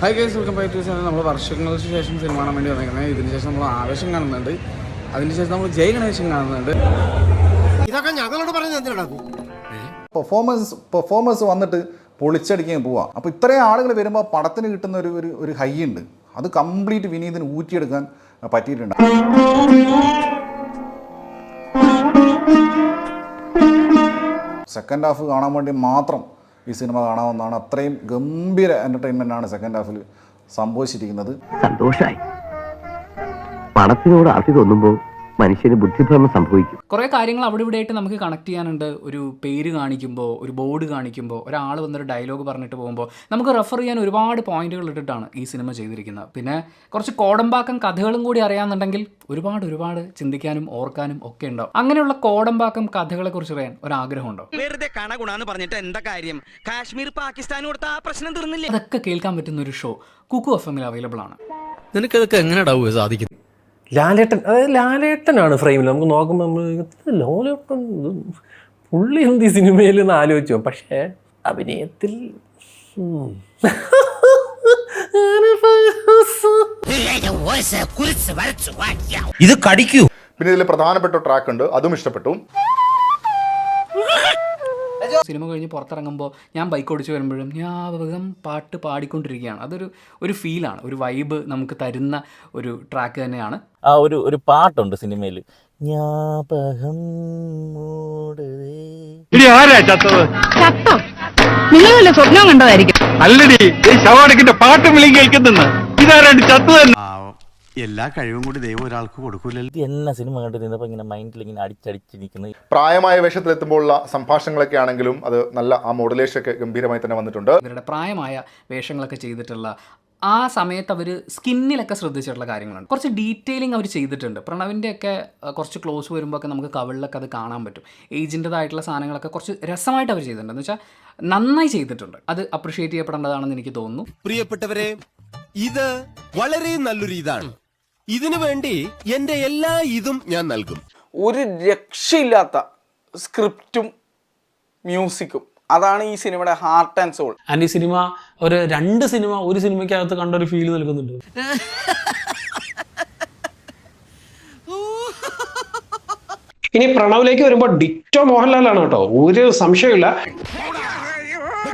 Hi guys welcome back to channel നമ്മൾ വർഷങ്ങൾക്ക് ശേഷം സിനിമ കാണാൻ വേണ്ടി വന്നിരിക്കുന്നത് ഇതിന് ശേഷം നമ്മൾ ആവേശം കാണുന്നുണ്ട്. അതിനുശേഷം നമ്മൾ ജയ് ഗണേശൻ കാണുന്നുണ്ട്. ഇതൊക്കെ ഞങ്ങളോട് പറഞ്ഞത് പെർഫോമൻസ് പെർഫോമൻസ് വന്നിട്ട് പൊളിച്ചടിക്കാൻ പോവാം. അപ്പോൾ ഇത്രയും ആളുകൾ വരുമ്പോൾ പടത്തിന് കിട്ടുന്ന ഒരു ഒരു ഒരു ഹൈ ഉണ്ട്. അത് കംപ്ലീറ്റ് വിനീതിന് ഊറ്റിയെടുക്കാൻ പറ്റിയിട്ടുണ്ട്. സെക്കൻഡ് ഹാഫ് കാണാൻ വേണ്ടി മാത്രം ഈ സിനിമ കാണാവുന്നതാണ് അത്രയും ഗംഭീര എന്റർടൈൻമെന്റ് ആണ് സെക്കൻഡ് ഹാഫിൽ സംഭവിച്ചിരിക്കുന്നത്. സന്തോഷമായി പണത്തിനോട് ആർത്തി തോന്നുമ്പോൾ മനുഷ്യന് ബുദ്ധിഭ്രമം സംഭവിക്കും. കുറെ കാര്യങ്ങൾ അവിടെ ഇവിടെ ആയിട്ട് നമുക്ക് കണക്ട് ചെയ്യാനുണ്ട്. ഒരു പേര് കാണിക്കുമ്പോൾ ഒരു ബോർഡ് കാണിക്കുമ്പോൾ ഒരാൾ വന്നൊരു ഡയലോഗ് പറഞ്ഞിട്ട് പോകുമ്പോൾ നമുക്ക് റെഫർ ചെയ്യാൻ ഒരുപാട് പോയിന്റുകൾ ഇട്ടിട്ടാണ് ഈ സിനിമ ചെയ്തിരിക്കുന്നത്. പിന്നെ കുറച്ച് കോടമ്പാക്കം കഥകളും കൂടി അറിയാമെന്നുണ്ടെങ്കിൽ ഒരുപാട് ഒരുപാട് ചിന്തിക്കാനും ഓർക്കാനും ഒക്കെ ഉണ്ടാവും. അങ്ങനെയുള്ള കോടമ്പാക്കം കഥകളെ കുറിച്ച് അറിയാൻ ഒരാഗ്രഹമുണ്ടോ? വെറുതെ കണ ഗുണാന്ന് പറഞ്ഞിട്ട് എന്താ കാര്യം? കാശ്മീർ പാകിസ്ഥാൻ കൊടുത്ത ആ പ്രശ്നം തീർന്നില്ല? അതൊക്കെ കേൾക്കാൻ പറ്റുന്ന ഒരു ഷോ കുക്കു എഫ് എമ്മിൽ അവൈലബിൾ ആണ്. നിനക്കതൊക്കെ എങ്ങനെയാടാവുക സാധിക്കുന്നത് ലാലേട്ടൻ അതായത് ലാലേട്ടനാണ് ഫ്രെയിമിൽ നമുക്ക് നോക്കുമ്പോൾ നമ്മൾ ലോലേട്ടൻ പുള്ളി എന്ത് ഈ സിനിമയിൽ നിന്ന് ആലോചിച്ചു പക്ഷേ അഭിനയത്തിൽ ഇത് കടിക്കൂ. പിന്നെ ഇതിൽ പ്രധാനപ്പെട്ട ട്രാക്ക് ഉണ്ട്. അതും ഇഷ്ടപ്പെട്ടു. സിനിമ കഴിഞ്ഞ് പുറത്തിറങ്ങുമ്പോൾ ഞാൻ ബൈക്ക് ഓടിച്ച് വരുമ്പോഴും ഞാപകം പാട്ട് പാടിക്കൊണ്ടിരിക്കുകയാണ്. അതൊരു ഒരു ഫീലാണ് ഒരു വൈബ് നമുക്ക് തരുന്ന ഒരു ട്രാക്ക് തന്നെയാണ്. ആ ഒരു ഒരു പാട്ടുണ്ട് സിനിമയിൽ ഞാപകം സ്വപ്നം കണ്ടതായിരിക്കും. എല്ലാ കഴിവും കൂടി ദൈവം ഒരാൾക്ക് കൊടുക്കൂലല്ലോ. എന്നാ സിനിമ കണ്ടു നിന്നപ്പോൾ ഇങ്ങനെ മൈൻഡിൽ ഇങ്ങനെ അടിച്ചടിച്ച് നിൽക്കുന്നത്? പ്രായമായ വേഷത്തിലെത്തുമ്പോഴുള്ള സംഭാഷണങ്ങളൊക്കെ ആണെങ്കിലും അത് നല്ല ആ മോഡുലേഷൻ ഒക്കെ ഗംഭീരമായി തന്നെ വന്നിട്ടുണ്ട്. ഇവരുടെ പ്രായമായ വേഷങ്ങളൊക്കെ ചെയ്തിട്ടുള്ള ആ സമയത്ത് അവർ സ്കിന്നിലൊക്കെ ശ്രദ്ധിച്ചിട്ടുള്ള കാര്യങ്ങളുണ്ട് കുറച്ച് ഡീറ്റെയിലിംഗ് അവർ ചെയ്തിട്ടുണ്ട്. പ്രണവിന്റെയൊക്കെ കുറച്ച് ക്ലോസ് വരുമ്പോൾ ഒക്കെ നമുക്ക് കവിളിലൊക്കെ അത് കാണാൻ പറ്റും. ഏജിന്റെതായിട്ടുള്ള സാധനങ്ങളൊക്കെ കുറച്ച് രസമായിട്ട് അവർ ചെയ്തിട്ടുണ്ട്. എന്ന് വെച്ചാൽ നന്നായി ചെയ്തിട്ടുണ്ട്. അത് അപ്രിഷ്യേറ്റ് ചെയ്യപ്പെടേണ്ടതാണെന്ന് എനിക്ക് തോന്നുന്നു. പ്രിയപ്പെട്ടവരെ ഇത് വളരെ നല്ലൊരു ഇതാണ്. ഇതിനു വേണ്ടി എന്റെ എല്ലാ ഇതും ഞാൻ നൽകും. ഒരു രക്ഷയില്ലാത്ത സ്ക്രിപ്റ്റും മ്യൂസിക്കും. അതാണ് ഈ സിനിമയുടെ ഹാർട്ട് ആൻഡ് സോൾ ആൻഡ് ഈ സിനിമ ഒരു രണ്ട് സിനിമ ഒരു സിനിമയ്ക്കകത്ത് കണ്ട ഒരു ഫീൽ നൽകുന്നുണ്ട്. ഇനി പ്രണവിലേക്ക് വരുമ്പോൾ ഡിറ്റോ മോഹൻലാലാണ് കേട്ടോ. ഒരു സംശയമില്ല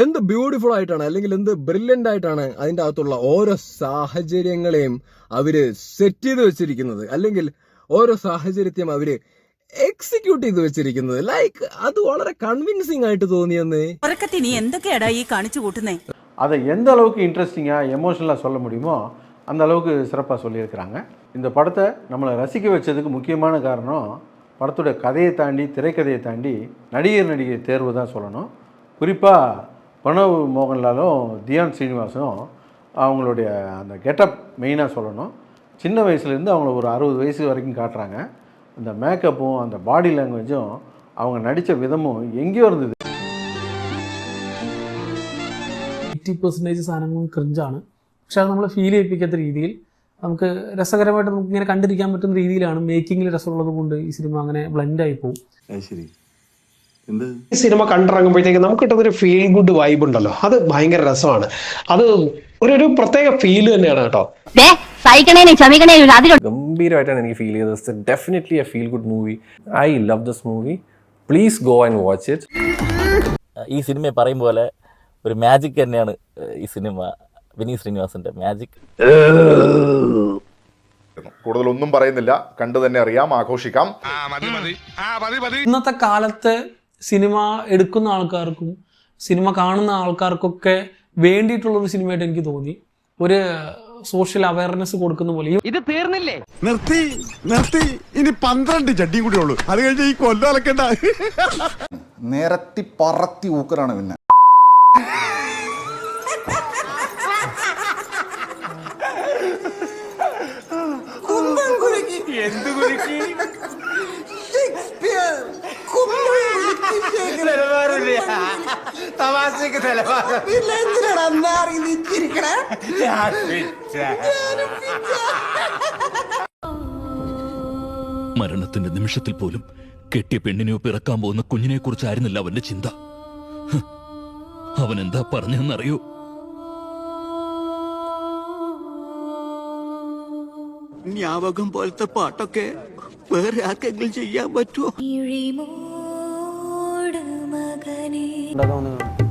എന്ത് ബ്യൂട്ടിഫുൾ ആയിട്ടാണ് അല്ലെങ്കിൽ എന്ത് ബ്രില്യൻ്റ് ആയിട്ടാണ് അതിൻ്റെ അകത്തുള്ള ഓരോ സാഹചര്യങ്ങളെയും അവര് സെറ്റ് ചെയ്ത് വെച്ചിരിക്കുന്നത് അല്ലെങ്കിൽ ഓരോ സാഹചര്യത്തെയും അവര് എക്സിക്യൂട്ട് ചെയ്ത് വെച്ചിരിക്കുന്നത് ലൈക്ക് അത് വളരെ കൺവിൻസിങ് ആയിട്ട് തോന്നിയെന്ന് ഉറക്കത്തി നീ എന്തൊക്കെയാടാ ഈ കാണിച്ചു കൂട്ടുന്നേ அதை எந்த அளவுக்கு இன்ட்ரெஸ்டிங்காக எமோஷனலாக சொல்ல முடியுமோ அந்த அளவுக்கு சிறப்பாக சொல்லியிருக்கிறாங்க இந்த படத்தை நம்மளை ரசிக்க வச்சதுக்கு முக்கியமான காரணம் படத்தோட கதையை தாண்டி திரைக்கதையை தாண்டி நடிகர் நடிகை தேர்வு தான் சொல்லணும் குறிப்பாக பிரணவ் மோகன்லாலும் தியான் ஸ்ரீனிவாசும் அவங்களுடைய அந்த கெட்டப் மெயினாக சொல்லணும் சின்ன வயசுலேருந்து அவங்கள ஒரு அறுபது வயசு வரைக்கும் காட்டுறாங்க அந்த மேக்கப்பும் அந்த பாடி லாங்குவேஜும் அவங்க நடித்த விதமும் எங்கேயோ இருந்தது എയ്റ്റി പെർസെൻറ്റേജ് സാധനങ്ങളും ക്രിഞ്ചാണ് പക്ഷെ അത് നമ്മളെ ഫീൽ ചെയ്യിപ്പിക്കാത്ത രീതിയിൽ നമുക്ക് രസകരമായിട്ട് നമുക്ക് ഇങ്ങനെ കണ്ടിരിക്കാൻ പറ്റുന്ന രീതിയിലാണ് മേക്കിങ്ങിൽ രസമുള്ളത് കൊണ്ട് ഈ സിനിമ അങ്ങനെ ബ്ലെൻഡായി പോകും ഈ സിനിമ കണ്ടിറങ്ങുമ്പോഴത്തേക്ക് നമുക്ക് കിട്ടുന്നൊരു ഫീൽ ഗുഡ് വൈബ് ഉണ്ടല്ലോ. അത് ഭയങ്കര രസമാണ്. അത് ഒരു ഒരു പ്രത്യേക ഫീൽ തന്നെയാണ് കേട്ടോ. ഗംഭീരമായിട്ടാണ് എനിക്ക് ഫീൽ ചെയ്തത്. Definitely a feel good movie I love this movie please go and watch it ഈ സിനിമയെ പറയും പോലെ ഒരു മാജിക് തന്നെയാണ് ഈ സിനിമ. വിനീത് ശ്രീനിവാസന്റെ മാജിക് കൂടുതലൊന്നും പറയുന്നില്ല. കണ്ടു തന്നെ അറിയാം. ആഘോഷിക്കാം. ഇന്നത്തെ കാലത്ത് സിനിമ എടുക്കുന്ന ആൾക്കാർക്കും സിനിമ കാണുന്ന ആൾക്കാർക്കൊക്കെ വേണ്ടിയിട്ടുള്ളൊരു സിനിമയായിട്ട് എനിക്ക് തോന്നി. ഒരു സോഷ്യൽ അവയർനെസ് കൊടുക്കുന്ന പോലെ ഇത് തീർന്നില്ലേ? നിർത്തി നിർത്തി. ഇനി പന്ത്രണ്ട് ചട്ടിയും കൂടി ഉള്ളൂ. അത് കഴിഞ്ഞ് ഈ കൊല്ലം അലക്കണ്ട. നിരത്തി പറത്തി ഊക്കലാണ് പിന്നെ. മരണത്തിന്റെ നിമിഷത്തിൽ പോലും കെട്ടിയ പെണ്ണിനെയോ പിറക്കാൻ പോകുന്ന കുഞ്ഞിനെ കുറിച്ചായിരുന്നില്ല അവന്റെ ചിന്ത. അവൻ എന്താ പറഞ്ഞെന്നറിയോ ഞാവകം പോലത്തെ പാട്ടൊക്കെ വേറെ ആർക്കെങ്കിലും ചെയ്യാൻ പറ്റുമോ? ഒ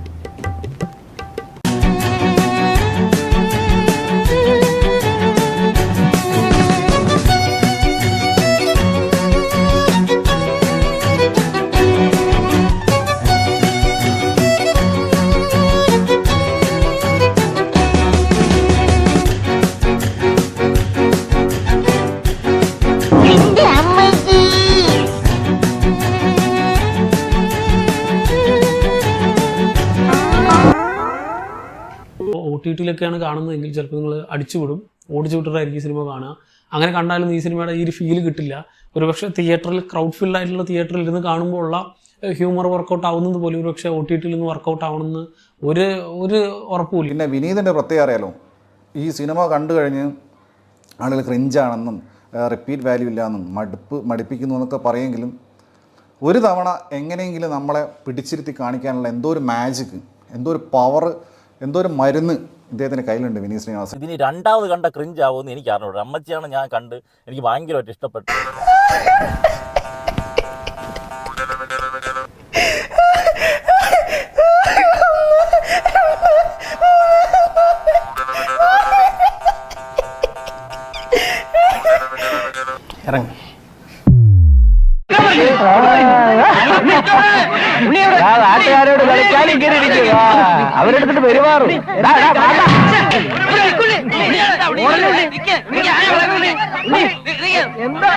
ടി ടിയിലൊക്കെയാണ് കാണുന്നതെങ്കിൽ ചിലപ്പോൾ നിങ്ങൾ അടിച്ചുവിടും. ഓടിച്ചു വിട്ടിട്ടായിരിക്കും സിനിമ കാണുക. അങ്ങനെ കണ്ടാലും ഈ സിനിമയുടെ ഈ ഒരു ഫീൽ കിട്ടില്ല. ഒരുപക്ഷെ തിയേറ്ററിൽ ക്രൗഡ് ഫിൽഡ് ആയിട്ടുള്ള തിയേറ്ററിൽ ഇരുന്ന് കാണുമ്പോൾ ഉള്ള ഹ്യൂമർ വർക്കൗട്ട് ആവുന്നത് പോലും ഒരുപക്ഷെ ഒ ടി ടിയിൽ നിന്ന് വർക്കൗട്ട് ആവണമെന്ന് ഒരു ഒരു ഉറപ്പുമില്ല. പിന്നെ വിനീതിന്റെ പ്രത്യേകം അറിയാലോ? ഈ സിനിമ കണ്ടു കഴിഞ്ഞ് ആളുകൾ ക്രിഞ്ചാണെന്നും റിപ്പീറ്റ് വാല്യൂ ഇല്ലാന്നും മടുപ്പ് മടുപ്പിക്കുന്നു എന്നൊക്കെ പറയുമെങ്കിലും ഒരു തവണ എങ്ങനെയെങ്കിലും നമ്മളെ പിടിച്ചിരുത്തി കാണിക്കാനുള്ള എന്തോ ഒരു മാജിക് എന്തോ ഒരു പവർ എന്തോ ഒരു മരുന്ന് ഇദ്ദേഹത്തിന് കയ്യിലുണ്ട് വിനീത് ശ്രീനിവാസൻ. ഇതിന് രണ്ടാമത് കണ്ട ക്രിഞ്ച് ആവുമെന്ന് എനിക്ക് അറിഞ്ഞൂടാ അമ്മച്ചിയാണ് ഞാൻ കണ്ട് എനിക്ക് ഭയങ്കരമായിട്ട് ഇഷ്ടപ്പെട്ടു നാട്ടുകാരോട് കളിക്കാനും കയറിയിരിക്കുക അവരെടുത്തിട്ട് പെരുമാറും എന്താ